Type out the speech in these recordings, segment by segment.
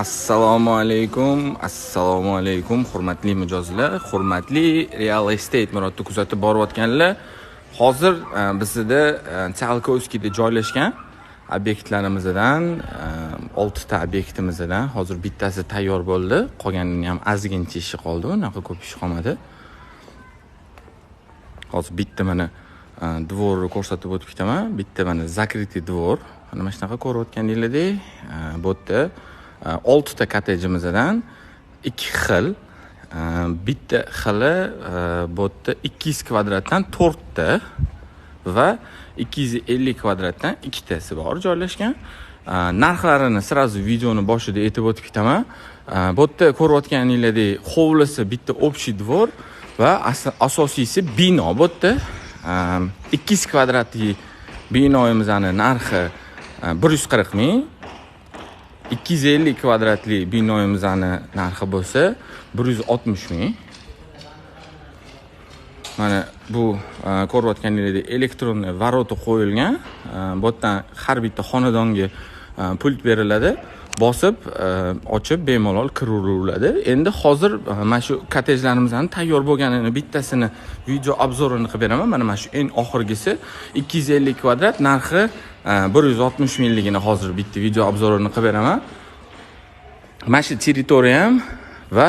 assalomu alaykum assalomu alaykum hurmatli mijozlar hurmatli real estate murodni kuzatib borayotganlar. Hozir e, bizda e, joylashgan obyektlarimizdan e, oltita obyektimizdan hozir bittasi tayyor bo'ldi. Qolganini ham ozgincha ishi qoldi. Unaqa ko'p ish qolmadi. Hozir bitta mana e, dvorni ko'rsatib o'tib ketaman bitta mana закрытый двор mana shunaqa ko'rayotganinglardek bu yerda Э, oltita kottejimizdan ikki xil э, bitta xili э, bu yerda ikki yuz kvadratdan to'rtta va ikki yuz ellik kvadratdan ikkitasi bor joylashgan. Narxlarini сразу videoni boshida aytib o'tib ketaman. Bu yerda ko'rayotganinglardek hovlisi bitta общий двор va asosiysi bino bu yerda ikki yuz kvadratli binoyimizni narxi bir yuz qirq ming. Ikki yuz ellik kvadratli binoyimizni narxi bo'lsa bir yuz oltmish ming. Mana bu e, ko'rayotganingizdek elektronniy ворота qo'yilgan. E, bu yerdan har bitta xonadonga e, pult beriladi. Bosib e, ochib bemalol kiraveriladi endi hozir e, mana shu kottejlarimizni tayyor bo'lganini bittasini video obzorini qilib beraman. Mana mana shu eng oxirgisi ikki yuz ellik kvadrat narxi e, bir yuz oltmish mingligini hozir bitta video obzorini qilib beraman. Mana shu territoriyam ham va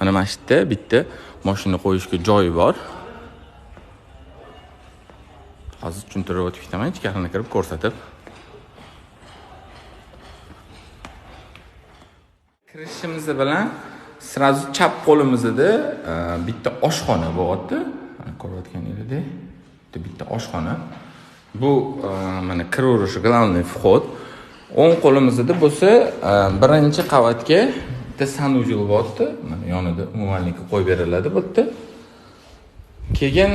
mana mana shu yerda bitta moshina qo'yishga joyi bor. Hozir tushuntirib o'tib ketaman ichkarini kirib ko'rsatib. Kirishimiz bilan сразу chap qo'limizda э, bitta oshxona bo'lyapti. Ko'rayotganingizdek bitta bitta oshxona. Bu э, mana kiraverish главный вход. O'ng qo'limizda bo'lsa э, birinchi qavatga bitta sanuzel bo'lyapti mana yonida umumanlikka qo'yib beriladi bu yerda keyin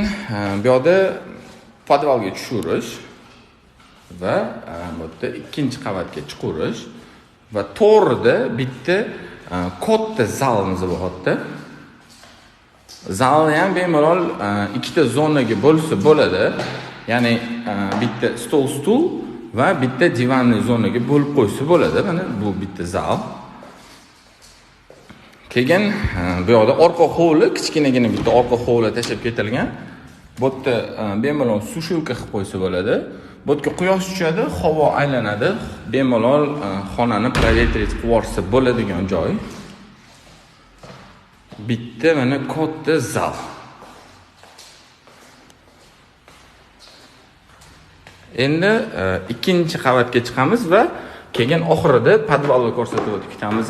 bu yoqda podvalga tushirish va bu yerda ikkinchi qavatga chiqurish. Va to'rida bitta e, katta zalimiz bo'lyapti zalni ham bemalol e, ikkita zonaga bo'lsa bo'ladi. Ya'ni e, bitta stol stul va bitta divanniy zonaga bo'lib qo'ysa bo'ladi. Mana bu bitta zal. Keyin bu yoqda orqa hovli kichkinagina bitta orqa hovli tashlab ketilgan. Bu yerda bemalol sushilka qilib qo'ysa bo'ladi. Bu yerga quyosh tushadi havo aylanadi bemalol e, xonani проветрить qilib yuborsa bo'ladigan joy. Bitta mana katta zal. Endi e, ikkinchi qavatga chiqamiz va keyin oxirida podvalni ko'rsatib o'tib ketamiz.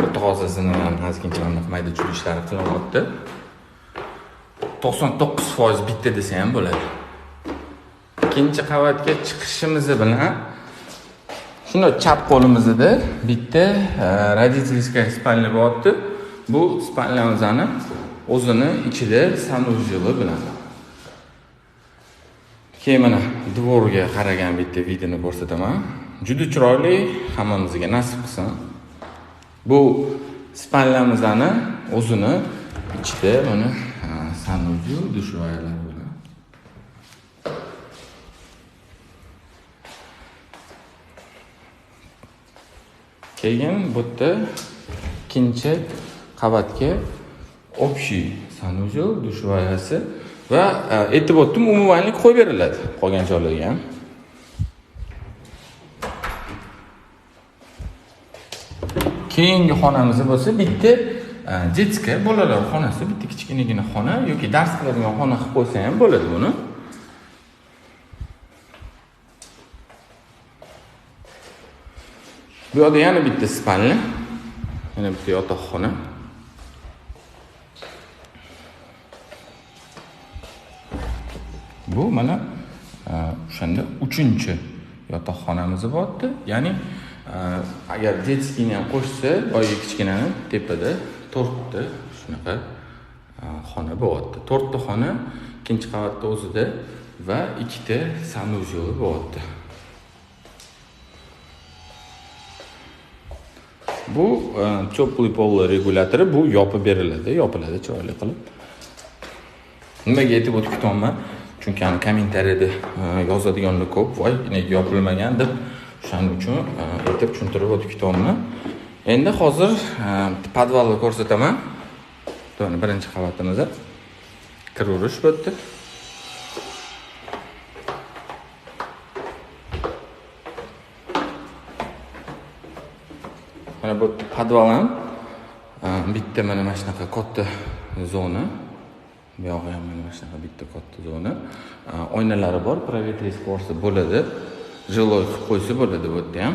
Bitta hozir ham ozgincha mayda chuyda ishlari qilinyapti to'qson to'qqiz foiz bitta desa ham bo'ladi. Ikkinchi qavatga chiqishimiz bilan shundoq chap qo'limizda bitta родительская spalnya bo'lyapti bu spalnyamizni o'zini ichida sanuzeli bilan. Keyin mana dvorga qaragan bitta vidini ko'rsataman. Juda chiroyli hammamizga nasib qilsin. Bu spalnyamizni o'zini ichida mana e, sanuzel dushvoyalar bilan keyin bu yerda ikkinchi qavatga общий санузел dushvoyasi va e, aytib o'tdim umumanlik qo'yib beriladi qolgan joylarga ham. Keyingi xonamiz bo'lsa bitta e, детская bolalar xonasi bitta kichkinagina xona yoki dars qiladigan xona qilib qo'ysa ham bo'ladi buni. Bu yoqda yana bitta spalni. Yana bitta yotoqxona bu mana e, o'shanda uchinchi yotoqxonamiz bo'lyapti ya'ni e, agar детскийni ham qo'shsa boyagi kichkinani tepada to'rtta shunaqa e, xona bo'lyapti to'rtta xona ikkinchi qavatda o'zida va ikkita санузел bo'lyapti bu e, теплый pol regulyatori bu yopib beriladi yopiladi chiroyli qilib. Nimaga aytib o'tib ketyapman? Chunki kommentariyada e, yozadiganlar ko'p. Voy nega yopilmagan deb o'shaning uchun e, aytib tushuntirib o'tib ketyapman. Endi hozir podvalni ko'rsataman. Mana birinchi qavatimiz kiraverish bu yerda mana bu yerda podval ham e, bitta mana mana shunaqa katta zona. Bu yog'i ham mana shunaqa bitta katta zona. E, oynalari bor proветрить qilsa bo'ladi. Жилой qilib qo'ysa bo'ladi bu yerda ham.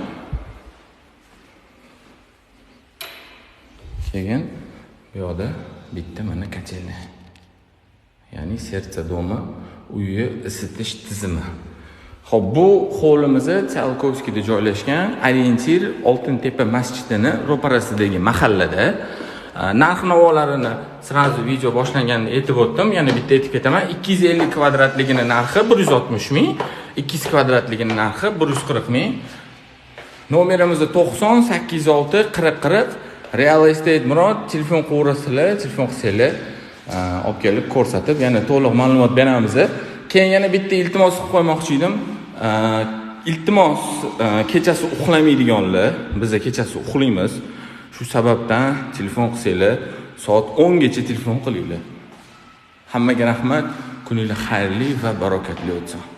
Keyin bu yoqda bitta mana котельная ya'ni serдце дома uyi isitish tizimi. Ho'p bu hovlimizni tsiolkovskiyda joylashgan orientir oltin tepa masjidini ro'parasidagi mahallada e, narx navolarini сразу video boshlanganda aytib o'tdim. Yana bitta aytib ketaman ikki yuz ellik kvadratligini narxi bir yuz oltmish ming ikki yuz kvadratligini narxi bir yuz qirq ming. Nomerimizni to'qson sakkiz yuz olti qirq qirq. Real estate murod telefon qilaverasizlar telefon qilsanglar e, olib kelib ko'rsatib yana to'liq ma'lumot beramiz. Keyin yana bitta iltimos qilib qo'ymoqchi edim. Э, iltimos э, kechasi uxlamaydiganlar biza kechasi uxlaymiz. Shu sababdan telefon qilsanglar soat o'ngacha telefon qilinglar. Hammaga rahmat kuninglar xayrli va barokatli o'tsin.